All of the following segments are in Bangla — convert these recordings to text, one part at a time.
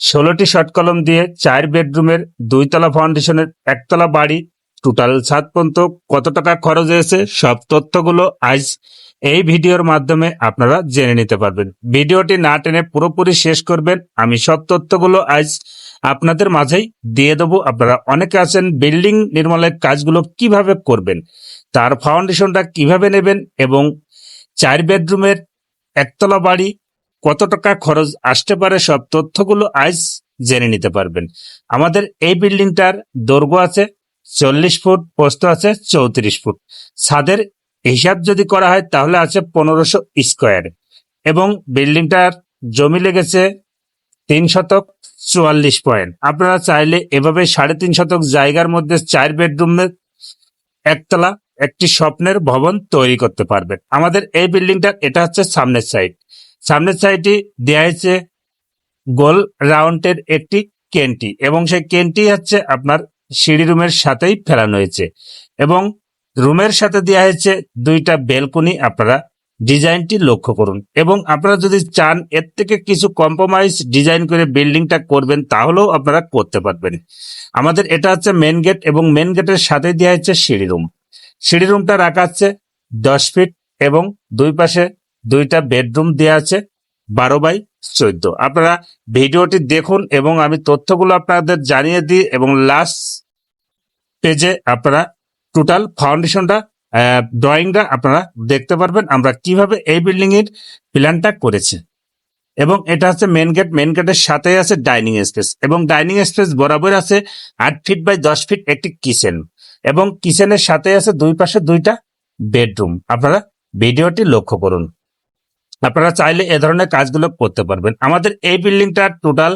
ষোলোটি শর্ট কলম দিয়ে চার বেডরুমের দুইতলা ফাউন্ডেশনের একতলা বাড়ি টোটাল ছাদ পর্যন্ত কত টাকা খরচ হয়েছে, সব তথ্যগুলো আজ এই ভিডিওর মাধ্যমে আপনারা জেনে নিতে পারবেন। ভিডিওটি না টেনে পুরোপুরি শেষ করবেন। আমি সব তথ্যগুলো আজ আপনাদের মাঝেই দিয়ে দেবো। আপনারা অনেকে আছেন বিল্ডিং নির্মাণের কাজগুলো কীভাবে করবেন, তার ফাউন্ডেশনটা কীভাবে নেবেন এবং চার বেডরুমের একতলা বাড়ি কত টাকা খরচ আসতে পারে সব তথ্যগুলো আজ জেনে নিতে পারবেন। আমাদের এই বিল্ডিংটার দৈর্ঘ্য আছে চল্লিশ ফুট, পোস্ত আছে চৌত্রিশ ফুট। ছাদের হিসাব যদি করা হয় তাহলে আছে পনেরোশো স্কোয়ার। এবং বিল্ডিংটার জমি লেগেছে তিন শতক চুয়াল্লিশ পয়েন্ট। আপনারা চাইলে এভাবে সাড়ে তিন শতক জায়গার মধ্যে চার বেডরুমের একতলা একটি স্বপ্নের ভবন তৈরি করতে পারবেন। আমাদের এই বিল্ডিংটার এটা হচ্ছে সামনের সাইড সামনের সাইডে দেওয়া হয়েছে গোল রাউন্ডের একটি কেন্টি এবং সেই কেন্টি হচ্ছে আপনার সিঁড়ি রুমের সাথেই ফেলানো হয়েছে এবং রুমের সাথে দেওয়া হয়েছে দুইটা বেলকনি আপনারা ডিজাইনটি লক্ষ্য করুন এবং আপনারা যদি চান এর থেকে কিছু কম্প্রোমাইজ ডিজাইন করে বিল্ডিংটা করবেন তাহলেও আপনারা করতে পারবেন। আমাদের এটা হচ্ছে মেন গেট এবং মেন গেটের সাথে দেওয়া হচ্ছে সিঁড়ি রুম। সিঁড়ি রুমটা রাখা আছে দশ ফিট এবং দুই পাশে দুইটা বেডরুম দেওয়া আছে, বারো বাই চোদ্দ। আপনারা ভিডিওটি দেখুন এবং আমি তথ্যগুলো আপনাদের জানিয়ে দিই এবং লাস্ট পেজে আপনারা টোটাল ফাউন্ডেশনটা ড্রয়িংটা আপনারা দেখতে পারবেন আমরা কীভাবে এই বিল্ডিং এর প্ল্যানটা করেছি। এবং এটা হচ্ছে মেন গেট মেন গেটের সাথে আছে ডাইনিং স্পেস এবং ডাইনিং স্পেস বরাবর আছে আট ফিট বাই দশ ফিট একটি কিচেন এবং কিচেনের সাথে আছে দুই পাশে দুইটা বেডরুম আপনারা ভিডিওটি লক্ষ্য করুন। আপনারা চাইলে এ ধরনের কাজগুলো করতে পারবেন। আমাদের এই বিল্ডিংটা টোটাল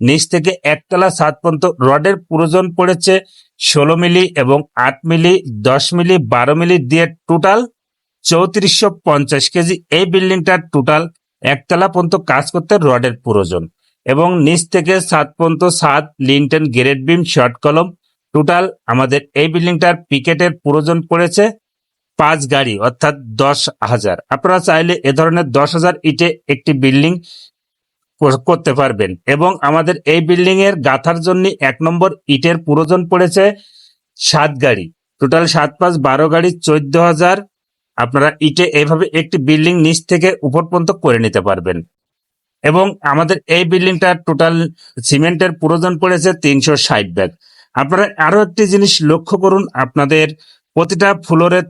নিচ থেকে একতলা সাত পর্যন্ত রডের প্রয়োজন পড়েছে ষোলো মিলি এবং আট মিলি, দশ মিলি, বারো মিলি দিয়ে টোটাল চৌত্রিশশো পঞ্চাশ কেজি। এই বিল্ডিংটার টোটাল একতলা পর্যন্ত কাজ করতে রডের প্রয়োজন। এবং নিচ থেকে সাত পর্যন্ত সাত lintel grade beam, short column. Total আমাদের এই বিল্ডিংটার পিকেটের প্রয়োজন পড়েছে পাঁচ গাড়ি, অর্থাৎ দশ হাজার। আপনারা চাইলে এ ধরনের দশ হাজার ইটে একটি বিল্ডিং করতে পারবেন। এবং আমাদের এই বিল্ডিং এর গাথার জন্য এক নম্বর ইটের প্রয়োজন পড়েছে সাত গাড়ি। টোটাল সাত পাঁচ বারো গাড়ি চোদ্দ হাজার আপনারা ইটে এইভাবে একটি বিল্ডিং নিচ থেকে উপর পর্যন্ত করে নিতে পারবেন। এবং আমাদের এই বিল্ডিংটা টোটাল সিমেন্টের প্রয়োজন পড়েছে তিনশো ষাট ব্যাগ। আপনারা আরও একটি জিনিস লক্ষ্য করুন, আপনাদের প্রতিটা ফ্লোরের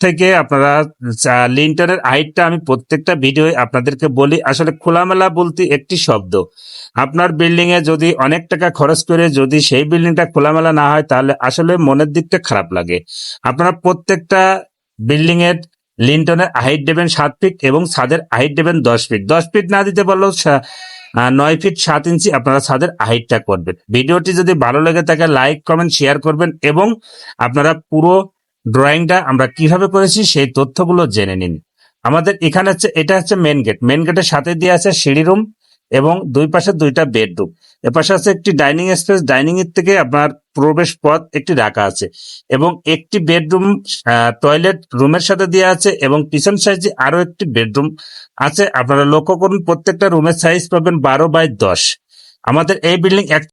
থেকে আপনারা লিন্টারের হাইটটা আমি প্রত্যেকটা ভিডিও আপনাদেরকে বলি, আসলে খোলামেলা বলতে একটি শব্দ। আপনার বিল্ডিং এ যদি অনেক টাকা খরচ করে যদি সেই বিল্ডিংটা খোলামেলা না হয়, তাহলে আসলে মনের দিকটা খারাপ লাগে। আপনারা প্রত্যেকটা বিল্ডিং এর লিন্টনের হাইট দেবেন সাত ফিট এবং ছাদের হাইট দেবেন দশ ফিট দশ ফিট না দিতে পারলেও নয় ফিট সাত ইঞ্চি আপনারা ছাদের হাইটটা করবেন। ভিডিওটি যদি ভালো লেগে থাকে লাইক কমেন্ট শেয়ার করবেন এবং আপনারা পুরো ড্রয়িংটা আমরা কীভাবে করেছি সেই তথ্যগুলো জেনে নিন। আমাদের এখানে হচ্ছে, এটা হচ্ছে মেন গেট মেন গেটের সাথে দিয়ে আছে সিঁড়ি রুম এবং দুই পাশে দুইটা বেডরুম এপাশে আছে একটি ডাইনিং স্পেস ডাইনিং এর থেকে আপনার প্রবেশ পথ একটি রাখা আছে এবং একটি বেডরুম টয়লেট রুমের সাথে দেওয়া আছে এবং পিছন সাইজে আরও একটি বেডরুম আছে। আপনারা লক্ষ্য করুন, প্রত্যেকটা রুমের সাইজ পাবেন বারো বাই দশ। আমাদের এই বিল্ডিং এক